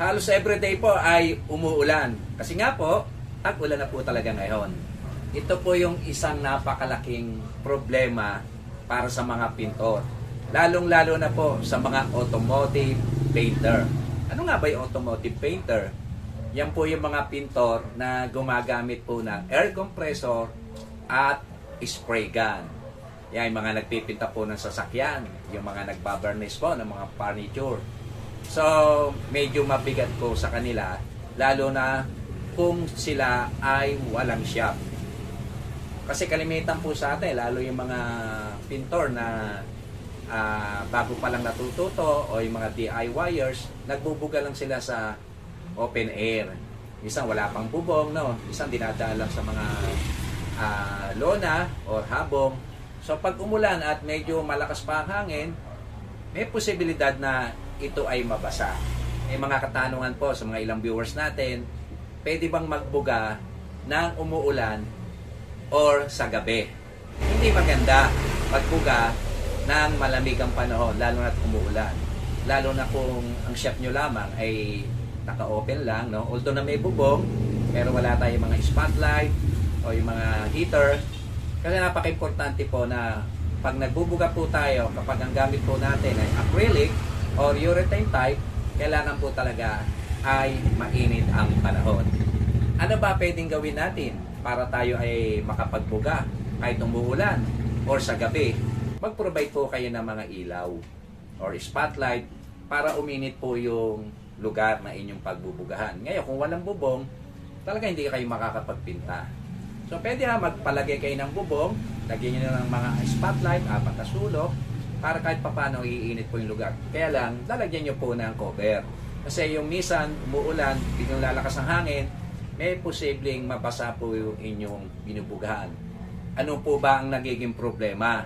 halos everyday po ay umuulan. Kasi nga po, tag-ulan na po talaga ngayon. Ito po yung isang napakalaking problema para sa mga pintor. Lalong-lalo na po sa mga automotive painter. Ano nga ba yung automotive painter? Yan po yung mga pintor na gumagamit po ng air compressor at spray gun. Yan, yung mga nagpipinta po ng sasakyan, yung mga nagbabarnish po ng mga furniture. So, medyo mabigat po sa kanila, lalo na kung sila ay walang shop. Kasi kalimitan po sa atin, lalo yung mga pintor na ah, bago pa lang natututo o yung mga DIYers, nagbubuga lang sila sa open air. Isang wala pang bubong, no? Isang dinadaan lang sa mga ah, lona or habong. So pag umulan at medyo malakas pa ang hangin, may posibilidad na ito ay mabasa. May mga katanungan po sa mga ilang viewers natin, pwede bang magbuga ng umuulan or sa gabi? Hindi maganda magbuga ng malamig ang panahon, lalo na umuulan. Lalo na kung ang shop nyo lamang ay naka-open lang, no? Although na may bubong, pero wala tayong mga spotlight o yung mga heater. Kasi napaka-importante po na pag nagbubuga po tayo, kapag ang gamit po natin ay acrylic or urethane type, kailangan po talaga ay mainit ang panahon. Ano ba pwedeng gawin natin para tayo ay makapagbuga kahit umuulan or sa gabi? Mag-provide po kayo ng mga ilaw or spotlight para uminit po yung lugar na inyong pagbubugahan. Ngayon, kung walang bubong, talaga hindi kayo makakapagpinta. So, pwede ha, magpalagay kayo ng bubong, lagyan nyo ng mga spotlight, apat na sulok, para kahit papano iinit po yung lugar. Kaya lang, lalagyan nyo po ng cover. Kasi yung misan, umuulan, biglang lalakas ang hangin, may posibleng mabasa po yung inyong binubugahan. Ano po ba ang nagiging problema?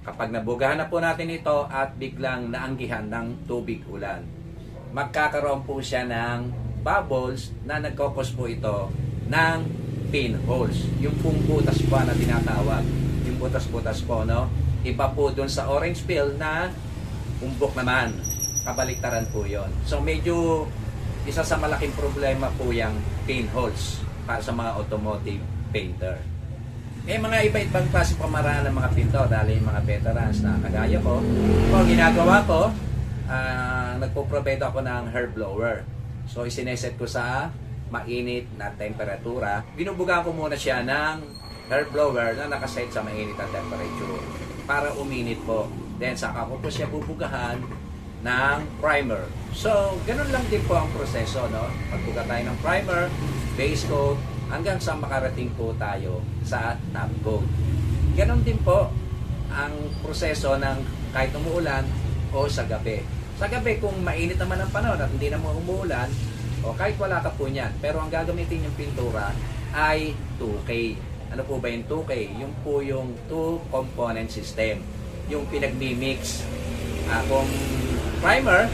Kapag nabugahan na po natin ito at biglang naanggihan ng tubig ulan, magkakaroon po siya ng bubbles na nagkokos po ito ng pinholes. Yung pong butas po na tinatawag. Yung butas-butas po, no? Iba po dun sa orange peel na umbok naman. Kabaliktaran po yon. So medyo isa sa malaking problema po yung pinholes para sa mga automotive painter. May mga iba-ibang klase pamaraan ng mga pintor, dahil yung mga veterans na kagaya ko. Ang ginagawa ko, ah, nagpo-provide ako ng hair blower. So, isineset ko sa mainit na temperatura. Binubuga ko muna siya ng hair blower na nakaset sa mainit na temperature para uminit po. Then, saka ko po siya bubugahan ng primer. So, ganun lang din po ang proseso, no? Magbuga tayo ng primer, base coat, hanggang sa makarating po tayo sa top coat. Ganon din po ang proseso ng kahit umuulan o sa gabi. Sa gabi, kung mainit naman ang panahon at hindi naman umuulan, o kahit wala ka po niyan, pero ang gagamitin yung pintura ay 2K. Ano po ba yung 2K? Yung po yung two component system. Yung pinagmi-mix. Ah, kung primer,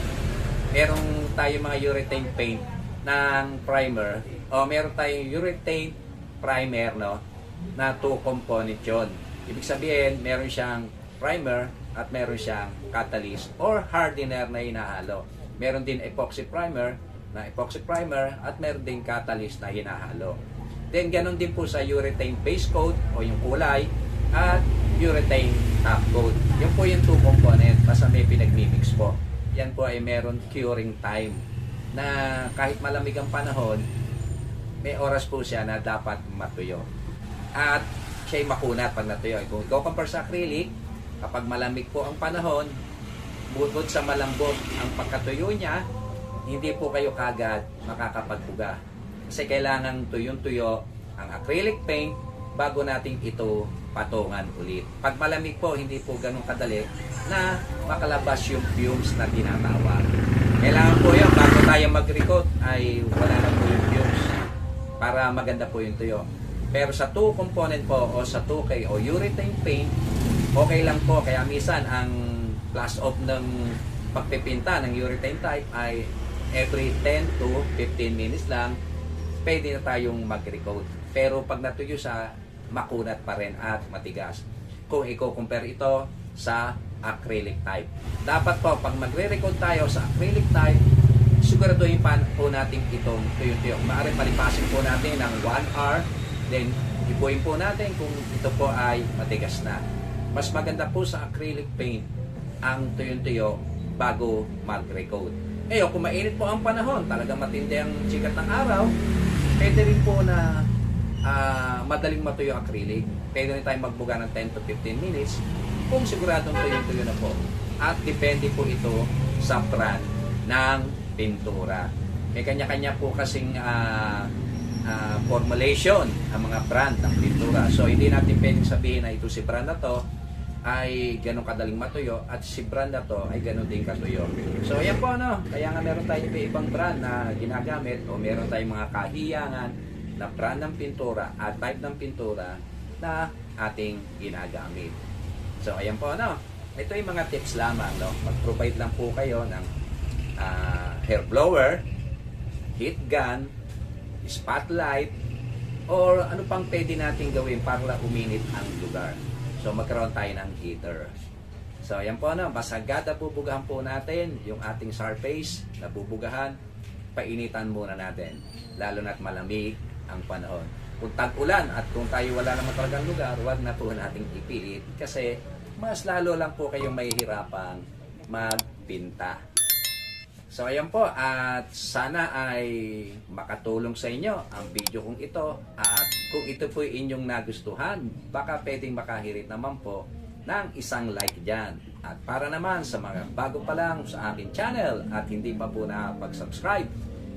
merong tayo mga urethane paint ng primer o meron tayong urethane primer no na two component yon. Ibig sabihin, meron siyang primer at meron siyang catalyst or hardener na hinahalo. Meron din epoxy primer na epoxy primer at meron din catalyst na hinahalo. Then ganun din po sa urethane base coat o yung kulay at urethane top coat. Yun po yung two component basta may pinagmimix po. Yan po ay meron curing time na kahit malamig ang panahon, may oras po siya na dapat matuyo. At siya'y makunat pag natuyo. Kung ikaw compare sa acrylic, kapag malamig po ang panahon, bukod sa malambot ang pagkatuyo niya, hindi po kayo kagad makakapagbuga. Kasi kailangan tuyong-tuyo ang acrylic paint bago natin ito patungan ulit. Pag malamig po, hindi po ganun kadali na makalabas yung fumes na tinatawag. Kailangan po yun, bago tayo mag-recoat ay wala na po yung fumes para maganda po yung tuyo. Pero sa 2 component po o sa 2K o urethane paint, okay lang po. Kaya misan ang plus off ng pagpipinta ng urethane type ay every 10 to 15 minutes lang, pwede na tayong mag-recoat. Pero pag natuyo sa makunat pa rin at matigas. Kung i-compare ito sa acrylic type. Dapat po, pag magre-recoat tayo sa acrylic type, siguraduhin pa po natin itong tuyo-tuyo. Maaaring palipasin po natin ng 1 hour, then ipuin po natin kung ito po ay matigas na. Mas maganda po sa acrylic paint ang tuyo-tuyo bago mag-recoat. Eh, kung mainit po ang panahon, talagang matindi ang sikat ng araw, pwede rin po na ah, madaling matuyo acrylic. Pwede rin tayong magbuga ng 10 to 15 minutes kung siguradong tuyo-tuyo na po. At depende po ito sa brand ng pintura. May kanya-kanya po kasing ah, ah, formulation ang mga brand ng pintura. So hindi natin pwedeng sabihin na ito si brand na to ay ganun kadaling matuyo at si brand na to ay ganun din katuyo. So ayan po ano, kaya nga meron tayong iba-ibang brand na ginagamit o meron tayong mga kahiyangan na brand ng pintura at type ng pintura na ating ginagamit. So ayan po ano, ito yung mga tips lamang no. Mag-provide lang po kayo ng ah, hair blower, heat gun, spotlight, or ano pang pwede natin gawin para uminit ang lugar. So magkaroon tayo ng heater. So ayan po ano, basta gada bubugahan po natin yung ating surface na bubugahan, painitan muna natin. Lalo na't malamig ang panahon. Kung tag-ulan at kung tayo wala naman talagang lugar, wag na po nating ipilit kasi mas lalo lang po kayong mahihirapang magpinta. So ayan po at sana ay makatulong sa inyo ang video kong ito at kung ito po inyong nagustuhan baka pwedeng makahirit naman po ng isang like dyan. At para naman sa mga bago pa lang sa akin channel at hindi pa po nakapag-subscribe,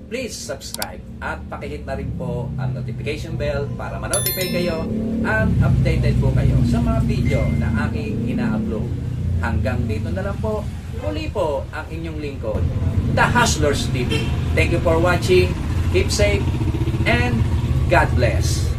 please subscribe at pakihit na rin po ang notification bell para ma-notify kayo at updated po kayo sa mga video na aking ina-upload. Hanggang dito na lang po. Muli po ang inyong lingkod, The Hustlers TV. Thank you for watching. Keep safe and God bless.